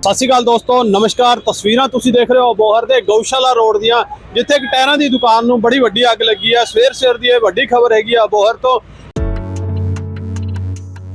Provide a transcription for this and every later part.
ਸਤਿ ਸ਼੍ਰੀ ਅਕਾਲ ਦੋਸਤੋ, ਨਮਸਕਾਰ। ਤਸਵੀਰਾਂ ਤੁਸੀਂ ਦੇਖ ਰਹੇ ਹੋ ਬੋਹਰ ਦੇ ਗਊਸ਼ਾਲਾ ਰੋਡ ਦੀਆਂ, ਜਿੱਥੇ ਇੱਕ ਟਾਇਰਾਂ ਦੀ ਦੁਕਾਨ ਨੂੰ ਬੜੀ ਵੱਡੀ ਅੱਗ ਲੱਗੀ ਹੈ। ਸਵੇਰ ਸਵੇਰ ਦੀ ਇਹ ਵੱਡੀ ਖਬਰ ਹੈਗੀ ਆ ਬੋਹਰ ਤੋਂ।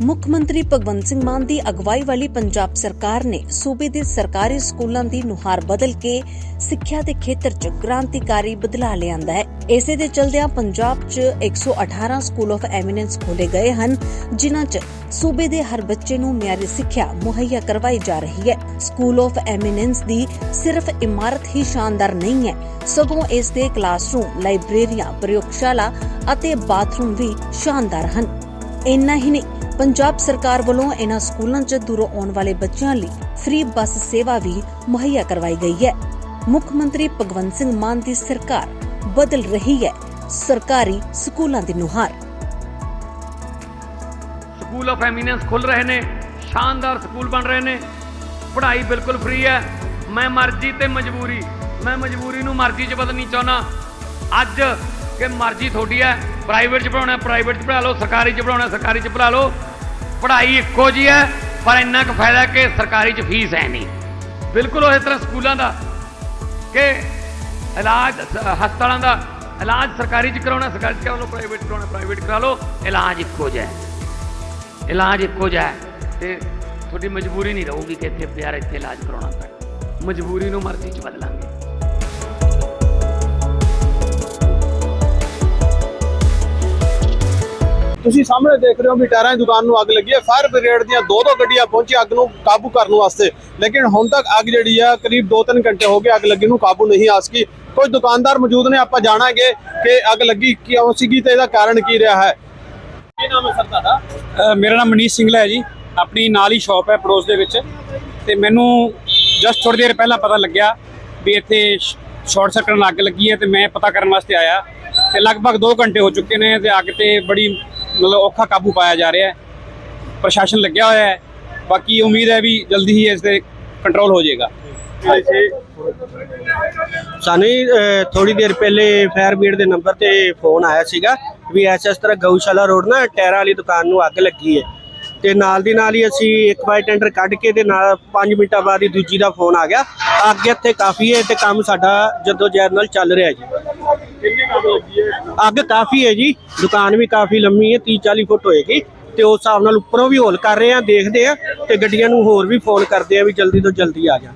ਮੁੱਖ ਮੰਤਰੀ ਭਗਵੰਤ ਸਿੰਘ ਮਾਨ ਦੀ ਅਗਵਾਈ ਵਾਲੀ ਪੰਜਾਬ ਸਰਕਾਰ ਨੇ ਸੂਬੇ ਦੇ ਸਰਕਾਰੀ ਸਕੂਲਾਂ ਦੀ ਨੁਹਾਰ ਬਦਲ ਕੇ ਸਿੱਖਿਆ ਦੇ ਖੇਤਰ 'ਚ ਕ੍ਰਾਂਤੀਕਾਰੀ ਬਦਲਾਅ ਲਿਆਂਦਾ ਹੈ। ਇਸੇ ਦੇ ਚਲਦਿਆਂ ਪੰਜਾਬ 'ਚ 118 ਸਕੂਲ ਆਫ ਐਮੀਨੈਂਸ ਖੋਲੇ ਗਏ ਹਨ, ਜਿਨ੍ਹਾਂ 'ਚ ਸੂਬੇ ਦੇ ਹਰ ਬੱਚੇ ਨੂੰ ਮਿਆਰੀ ਸਿੱਖਿਆ ਮੁਹੱਈਆ ਕਰਵਾਈ ਜਾ ਰਹੀ ਹੈ। ਸਕੂਲ ਆਫ ਐਮੀਨੈਂਸ ਦੀ ਸਿਰਫ ਇਮਾਰਤ ਹੀ ਸ਼ਾਨਦਾਰ ਨਹੀਂ ਹੈ, ਸਗੋਂ ਇਸ ਦੇ ਕਲਾਸਰੂਮ, ਲਾਇਬ੍ਰੇਰੀਆਂ, ਪ੍ਰਯੋਗਸ਼ਾਲਾ ਅਤੇ ਬਾਥਰੂਮ ਵੀ ਸ਼ਾਨਦਾਰ ਹਨ। ਇੰਨਾ ਹੀ ਨਹੀਂ ਪੰਜਾਬ ਸਰਕਾਰ ਵੱਲੋਂ ਇਹਨਾਂ ਸਕੂਲਾਂ 'ਚ ਦੂਰੋਂ ਆਉਣ ਵਾਲੇ ਬੱਚਿਆਂ ਲਈ ਫ੍ਰੀ ਬੱਸ ਸੇਵਾ ਵੀ ਮੁਹੱਈਆ ਕਰਵਾਈ ਗਈ ਹੈ। ਮੁੱਖ ਮੰਤਰੀ ਭਗਵੰਤ ਸਿੰਘ ਮਾਨ ਦੀ ਸਰਕਾਰ ਬਦਲ ਰਹੀ ਹੈ। ਸਰਕਾਰੀ ਸਕੂਲਾਂ ਦੀ ਨੁਹਾਰ। ਸਕੂਲ ਆਫ ਐਮੀਨੈਂਸ ਖੁੱਲ ਰਹੇ ਨੇ, ਸ਼ਾਨਦਾਰ ਸਕੂਲ ਬਣ ਰਹੇ ਨੇ। ਪੜ੍ਹਾਈ ਬਿਲਕੁਲ ਫ੍ਰੀ ਹੈ। ਮੈਂ ਮਰਜ਼ੀ ਤੇ ਮਜਬੂਰੀ, ਮੈਂ ਮਜਬੂਰੀ ਨੂੰ ਮਰਜ਼ੀ 'ਚ ਬਦਲਣੀ ਚਾਹੁੰਦਾ। ਅੱਜ ਕਿ ਮਰਜ਼ੀ ਤੁਹਾਡੀ ਹੈ। ਪ੍ਰਾਈਵੇਟ 'ਚ ਪੜਾਉਣਾ ਪ੍ਰਾਈਵੇਟ 'ਚ ਪੜ੍ਹਾ ਲਓ, ਸਰਕਾਰੀ 'ਚ ਪੜਾਉਣਾ ਸਰਕਾਰੀ 'ਚ ਪੜ੍ਹਾ ਲਓ। ਪੜ੍ਹਾਈ ਇੱਕੋ ਜੀ ਹੈ, ਪਰ ਇੰਨਾ ਕੁ ਫਾਇਦਾ ਕਿ ਸਰਕਾਰੀ 'ਚ ਫੀਸ ਹੈ ਨਹੀਂ। ਬਿਲਕੁਲ ਉਸੇ ਤਰ੍ਹਾਂ ਸਕੂਲਾਂ ਦਾ ਕਿ ਇਲਾਜ, ਹਸਪਤਾਲਾਂ ਦਾ ਇਲਾਜ ਸਰਕਾਰੀ 'ਚ ਕਰਾਉਣਾ, ਸਰਕਾਰੀ 'ਚ ਕਰਾ ਲਓ ਪ੍ਰਾਈਵੇਟ 'ਚ ਕਰਾਉਣਾ, ਪ੍ਰਾਈਵੇਟ 'ਚ ਕਰਾ ਲਓ, ਇਲਾਜ ਇੱਕੋ ਜਿਹਾ ਹੈ। ਇਲਾਜ ਇੱਕੋ ਜਿਹਾ ਹੈ ਤੇ ਤੁਹਾਡੀ ਮਜਬੂਰੀ ਨਹੀਂ ਰਹੂਗੀ ਕਿ ਇੱਥੇ ਪਿਆਰ, ਇੱਥੇ ਇਲਾਜ ਕਰਾਉਣਾ ਪਏ ਮਜਬੂਰੀ ਨੂੰ ਮਰਜ਼ੀ 'ਚ ਬਦਲਾਂਗੇ ਤੁਸੀਂ ਸਾਹਮਣੇ ਦੇਖ ਰਹੇ ਹੋ ਵੀ ਟਾਇਰਾਂ ਦੀ ਦੁਕਾਨ ਨੂੰ ਅੱਗ ਲੱਗੀ ਹੈ। ਫਾਇਰ ਬ੍ਰਿਗੇਡ ਦੀਆਂ ਦੋ ਦੋ ਗੱਡੀਆਂ ਪਹੁੰਚੀ ਅੱਗ ਨੂੰ ਕਾਬੂ ਕਰਨ ਵਾਸਤੇ। ਲੇਕਿਨ ਹੁਣ ਤੱਕ ਅੱਗ ਜਿਹੜੀ ਆ ਕਰੀਬ 2-3 ਘੰਟੇ ਹੋ ਗਏ ਅੱਗ ਲੱਗੀ ਨੂੰ ਕਾਬੂ ਨਹੀਂ ਆ ਸਕੀ। ਕੁਝ ਦੁਕਾਨਦਾਰ ਮੌਜੂਦ ਨੇ, ਆਪਾਂ ਜਾਣਾਂਗੇ ਕਿ ਅੱਗ ਲੱਗੀ ਕਿਉਂ ਸੀਗੀ ਤੇ ਇਹਦਾ ਕਾਰਨ ਕੀ ਰਿਹਾ ਹੈ। ਕੀ ਨਾਮ ਹੈ ਸਰ ਤੁਹਾਡਾ? ਮੇਰਾ ਨਾਮ ਮਨੀਸ਼ ਸਿੰਗਲਾ ਹੈ ਜੀ। ਆਪਣੀ ਨਾਲ ਹੀ ਸ਼ਾਪ ਹੈ ਪੜੋਸ ਦੇ ਵਿੱਚ। ਤੇ ਮੈਨੂੰ ਜਸਟ ਥੋੜੀ ਦੇਰ ਪਹਿਲਾਂ ਪਤਾ ਲੱਗਿਆ ਵੀ ਇੱਥੇ ਸ਼ਾਰਟ ਸਰਕਟ ਨਾਲ ਅੱਗ ਲੱਗੀ ਹੈ ਤੇ ਮੈਂ ਪਤਾ ਕਰਨ ਵਾਸਤੇ ਆਇਆ। ਤੇ ਲਗਭਗ 2 ਘੰਟੇ ਹੋ ਚੁੱਕੇ ਨੇ ਤੇ ਅੱਗ ਤੇ ਬੜੀ ਮਤਲਬ ਔਖਾ ਕਾਬੂ ਪਾਇਆ ਜਾ ਰਿਹਾ ਹੈ। ਪ੍ਰਸ਼ਾਸਨ ਲੱਗਿਆ ਹੋਇਆ ਹੈ। ਬਾਕੀ ਉਮੀਦ ਹੈ ਵੀ ਜਲਦੀ ਹੀ ਇਸ ਤੇ ਕੰਟਰੋਲ ਹੋ ਜਾਏਗਾ। ਸਾਨੂੰ ਥੋੜੀ ਦੇਰ ਪਹਿਲੇ ਫਾਇਰ ਬ੍ਰਿਗੇਡ ਦੇ ਨੰਬਰ ਤੇ ਫੋਨ ਆਇਆ ਸੀਗਾ ਵੀ ਐਸ ਇਸ ਤਰ੍ਹਾਂ ਗਊਸ਼ਾਲਾ ਰੋਡ ਨਾ ਟਾਇਰਾਂ ਵਾਲੀ ਦੁਕਾਨ ਨੂੰ ਅੱਗ ਲੱਗੀ ਹੈ। ਤੇ ਨਾਲ ਦੀ ਨਾਲ ਹੀ ਅਸੀਂ ਇੱਕ ਵਾਰ ਟੈਂਡਰ ਕੱਢ ਕੇ ਤੇ ਨਾਲ 5 ਮਿੰਟਾਂ ਬਾਅਦ ਹੀ ਦੂਜੀ ਦਾ ਫੋਨ ਆ ਗਿਆ। ਅੱਗ ਇੱਥੇ ਕਾਫੀ ਹੈ ਤੇ ਕੰਮ ਸਾਡਾ ਜਦੋਂ ਜਰਨਲ ਚੱਲ ਰਿਹਾ ਜੀ। ਕਿੰਨੀ ਅੱਗ ਲੱਗੀ ਹੈ ਅੱਗ ਕਾਫੀ ਹੈ ਜੀ, ਦੁਕਾਨ ਵੀ ਕਾਫੀ ਲੰਮੀ ਹੈ 30 40 ਫੁੱਟ ਹੋਏਗੀ ਤੇ ਉਸ ਹਿਸਾਬ ਨਾਲ ਉੱਪਰੋਂ ਵੀ ਹੋਲ ਕਰ ਰਹੇ ਆ ਦੇਖਦੇ ਆ ਤੇ ਗੱਡੀਆਂ ਨੂੰ ਹੋਰ ਵੀ ਫੋਨ ਕਰਦੇ ਆ ਵੀ ਜਲਦੀ ਤੋਂ ਜਲਦੀ ਆ ਜਾਣ।